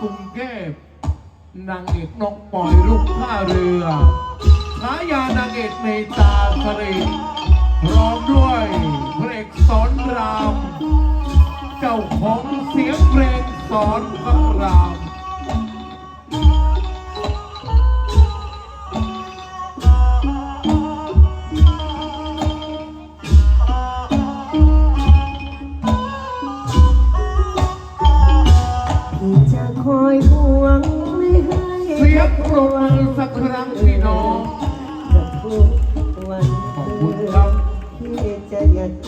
กรุงเทพนางเอกน้องปอยลูกท่าเรือฉายานางเอกเมตาคริพร้อมด้วยเพลงสอนราม เจ้าของเสียงเพลงสอนพระราม ห่วงไม่ให้เสียงปรบมสักครั้งพี่น้อง กับทุกวันขอบคุที่จะหยัด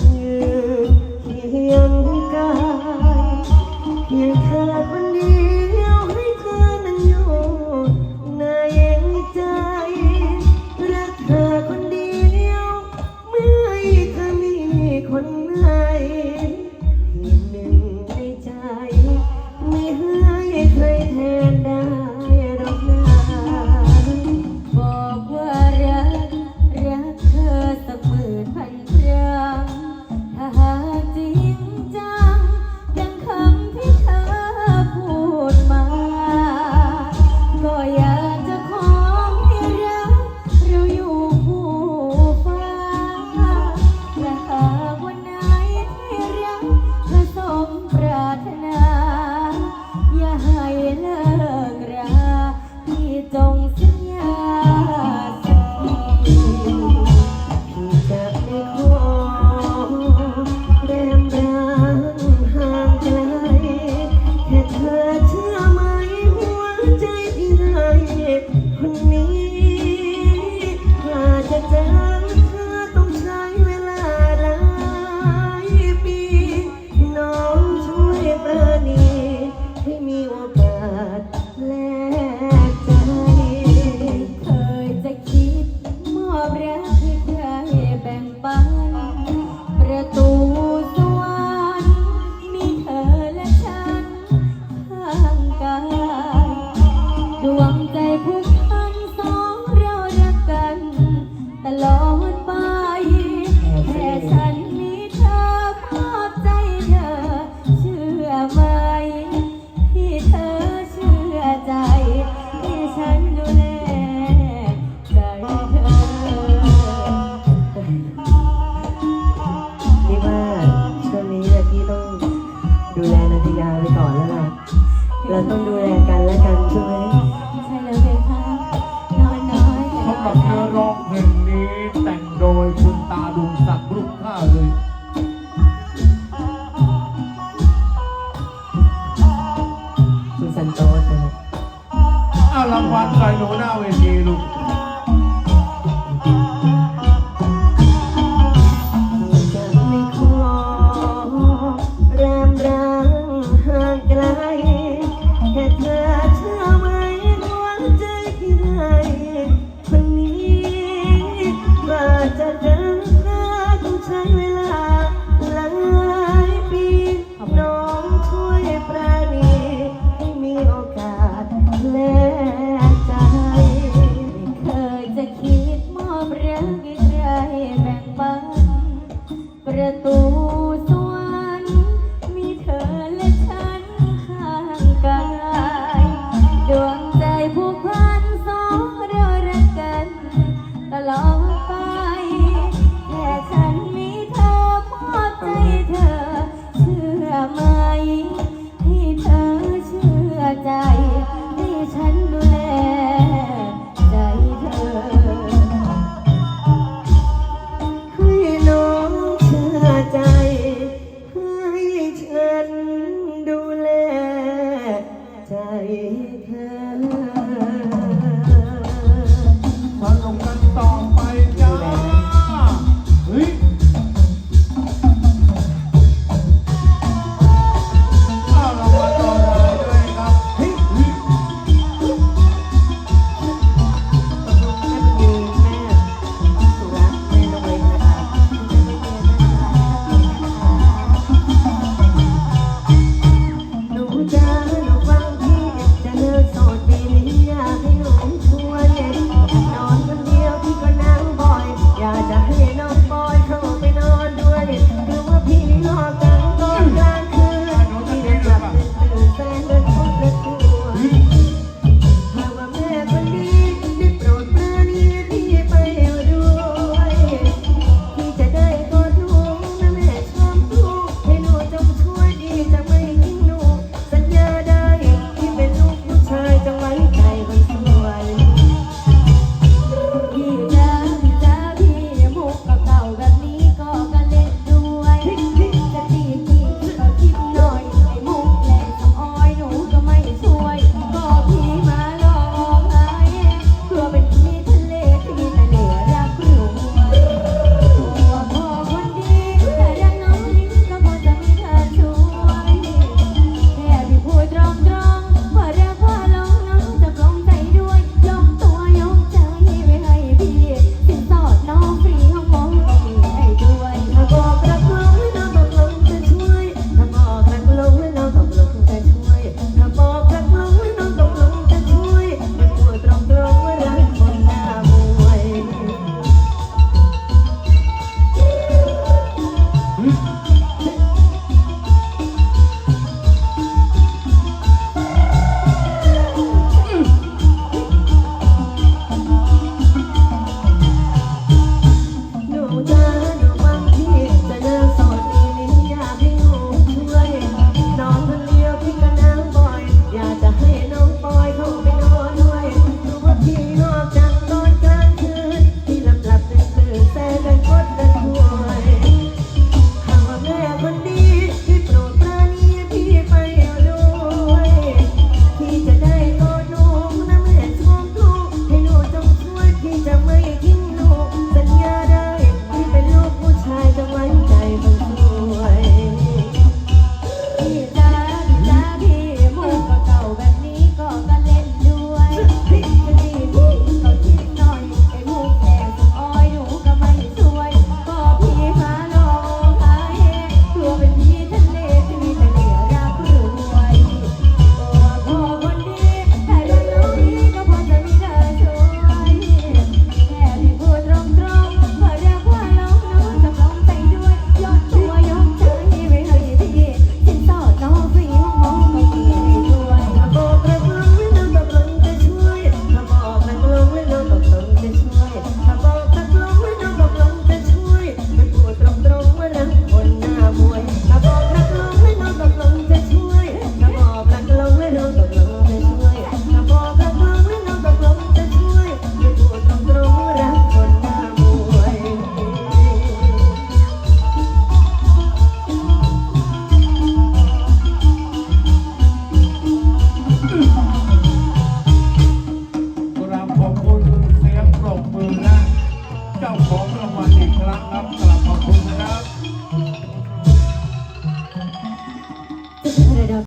กับเธอร้องเพลงนี้แต่งโดยคุณตาดวงศักดิ์รุ่งข้าเลยคุณสันโตเลยอ้าวรางวัลใครหนูหน้าเวทีลูก เห็นได้แบ่งปัน